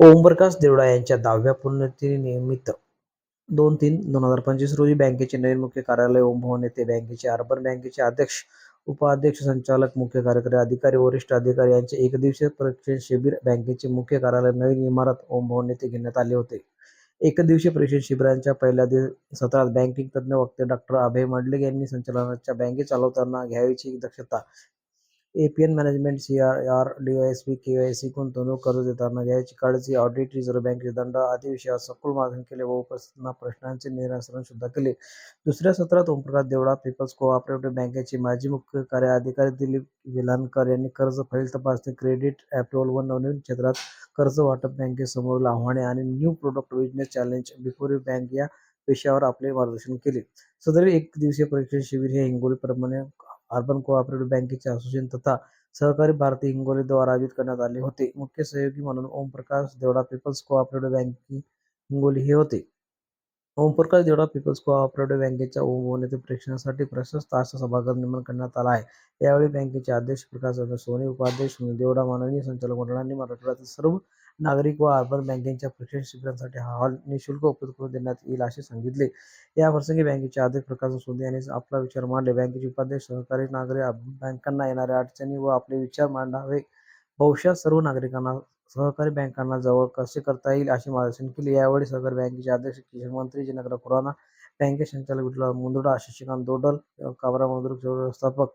ओमप्रकाश देवडा यांच्या दहाव्या पुण्यतिथीनिमित्त दोन तीन दोन हजार पंचवीस रोजी बँकेचे नवीन मुख्य कार्यालय ओम भवन येथे बँकेचे अर्बन बँकेचे अध्यक्ष उपाध्यक्ष संचालक मुख्य कार्यकारी अधिकारी वरिष्ठ अधिकारी यांचे एकदिवसीय प्रशिक्षण शिबिर बँकेचे मुख्य कार्यालय नवीन इमारत ओम भवन येथे घेण्यात आले होते. एकदिवसीय प्रशिक्षण शिबिरांच्या पहिल्या दिवस सत्रात बँकिंग तज्ज्ञ वक्ते डॉक्टर अभय मंडलिक यांनी संचालनाच्या बँके चालवताना घ्यावयाची दक्षता एपीएन मॅनेजमेंट सीआरआर वाय केवायसी गुंतवणूक कर्ज देताना घ्यायची काळजी ऑडिट रिझर्व्ह बँकेचे दंड आदी विषयावर सखोल मार्गदर्शन केले व उपस्थितांना प्रश्नांचे निराकरण सुद्धा केले. दुसऱ्या सत्रात ओमप्रकाश देवडा पीपल्स कोऑपरेटिव्ह बँकेचे माजी मुख्य कार्य अधिकारी दिलीप विलानकर यांनी कर्ज फाईल तपासणी क्रेडिट अप्रुव्हल व नवनवीन क्षेत्रात कर्ज वाटप बँकेसमोरील आव्हाने आणि new product business challenge before you bank या विषयावर आपले मार्गदर्शन केले. सदर एक दिवसीय परीक्षण शिबिर हे हिंगोली प्रमाणे अर्बन कोऑपरेटिव्ह बँकेचे असोसिएशन तथा सहकारी भारती हिंगोली द्वारा आयोजित करण्यात आले होते. मुख्य सहयोगी म्हणून Omprakash Devda people's cooperative bank Hingoli हे होते. ओमप्रकाश देवडा पीपल्स कोऑपरेटिव्ह बँकेच्या ओम प्रेक्षणासाठी प्रशस्त असा सभागृह निर्माण करण्यात आला आहे. यावेळी बँकेचे अध्यक्ष प्रकाश सोनी उपाध्यक्ष देवडा माननीय संचालक मंडळांनी मराठवाड्यातील सर्व नागरिक व अर्बन बँकेच्या प्रशिक्षण शिबिरांसाठी हा हॉल निशुल्क उपलब्ध करून देण्यात येईल असे सांगितले. या प्रसंगी बँकेचे अध्यक्ष प्रकाश सोनी यांनी आपला विचार मांडले. बँकेचे उपाध्यक्ष सहकारी नागरिक बँकांना येणाऱ्या अडचणी व आपले विचार मांडावे. भविष्यात सर्व नागरिकांना सहकारी बँकांना जवळ कसे करता येईल असे मार्गदर्शन केले. यावेळी सहकारी बँकेचे अध्यक्ष किशन मंत्री जिनकर खुराना बँके संचालक विठला मुंदडा शशिकांत दोडल काबरा मंदुर व्यवस्थापक.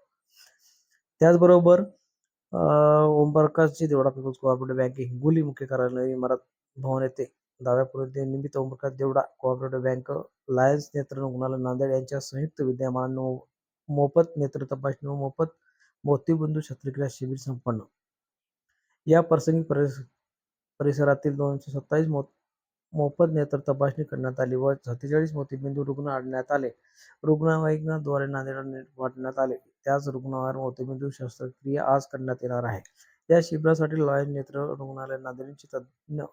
त्याचबरोबर Omprakashji Devda people's cooperative bank Hingoli मुख्य कार्यालय इमारत भवन येथे. दहाव्या निमित्त Omprakash Devda cooperative bank Lions नेत्र रुग्णालय नांदेड यांच्या संयुक्त विद्यमान मोफत नेत्र तपासणी व मोफत मोतीबंधू शस्त्रक्रिया शिबिर संपन्न. या प्रसंगी परिस- परिसरातील दोनशे सत्तावीस मो मोफत नेत्र तपासणी करण्यात आली व सत्तेचाळीस मोतीबिंदू रुग्ण आणण्यात आले. रुग्णवाहिकांद्वारे नांदेडला वाटण्यात आले. त्याच रुग्णावर मोतीबिंदू शस्त्रक्रिया आज करण्यात येणार आहे. या शिबिरासाठी लॉयन नेत्र रुग्णालय नांदेडचे तज्ज्ञ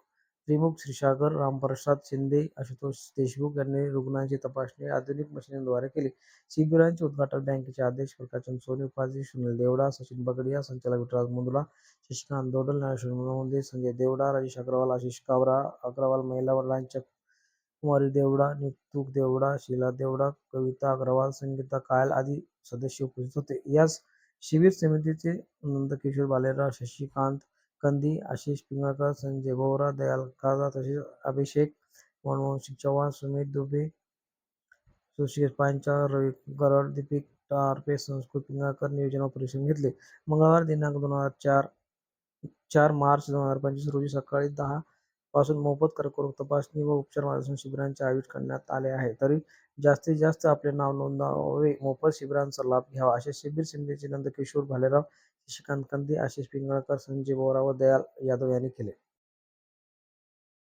त्रिमुख क्षीरसागर रामप्रसाद शिंदे आशुतोष देशमुख यांनी रुग्णांची तपासणी आधुनिक मशिनरीद्वारे केली. शिबिरांचे उद्घाटन बँकेचे अध्यक्ष प्रकाशन सोनी उपाध्यक्ष सुनील देवडा सचिन बगडिया संचालक विठ्ठल मुंदुला शशिकांत दोडल ज्ञानेश्वर संजय देवडा राजेश अग्रवाल आशिष कावरा अग्रवाल महिला वडिलांच्या कुमारी देवडा नितूक देवडा शीला देवडा कविता अग्रवाल संगीता कायल आदी सदस्य उपस्थित होते. यास शिबिर समितीचे नंदकिशोर बालेराव शशिकांत कंदी आशिष पिंगळकर संजय भोवरा दयाल कादा तसेच अभिषेक मनमोहन चव्हाण सुमित दुबे सुशील पांचाळ रवी गरड दीपिक टारपे संस्कृत पिंगाकर नियोजन ऑपरेशन परिश्रम घेतले. मंगळवार दिनांक दोन हजार चार चार मार्च दोन हजार पंचवीस रोजी सकाळी दहा पासून मोफत कर्करोग तपासणी व उपचार मार्गदर्शन शिबिरांचे आयोजन करण्यात आले आहे. तरी जास्तीत जास्त आपले नाव नोंदवावे. मोफत शिबिरांचा लाभ घ्यावा असे शिबिर समितीचे नंदकिशोर भालेराव शशिकांत कंदी आशिष पिंगळकर संजय बोरा व दयाल यादव यांनी केले.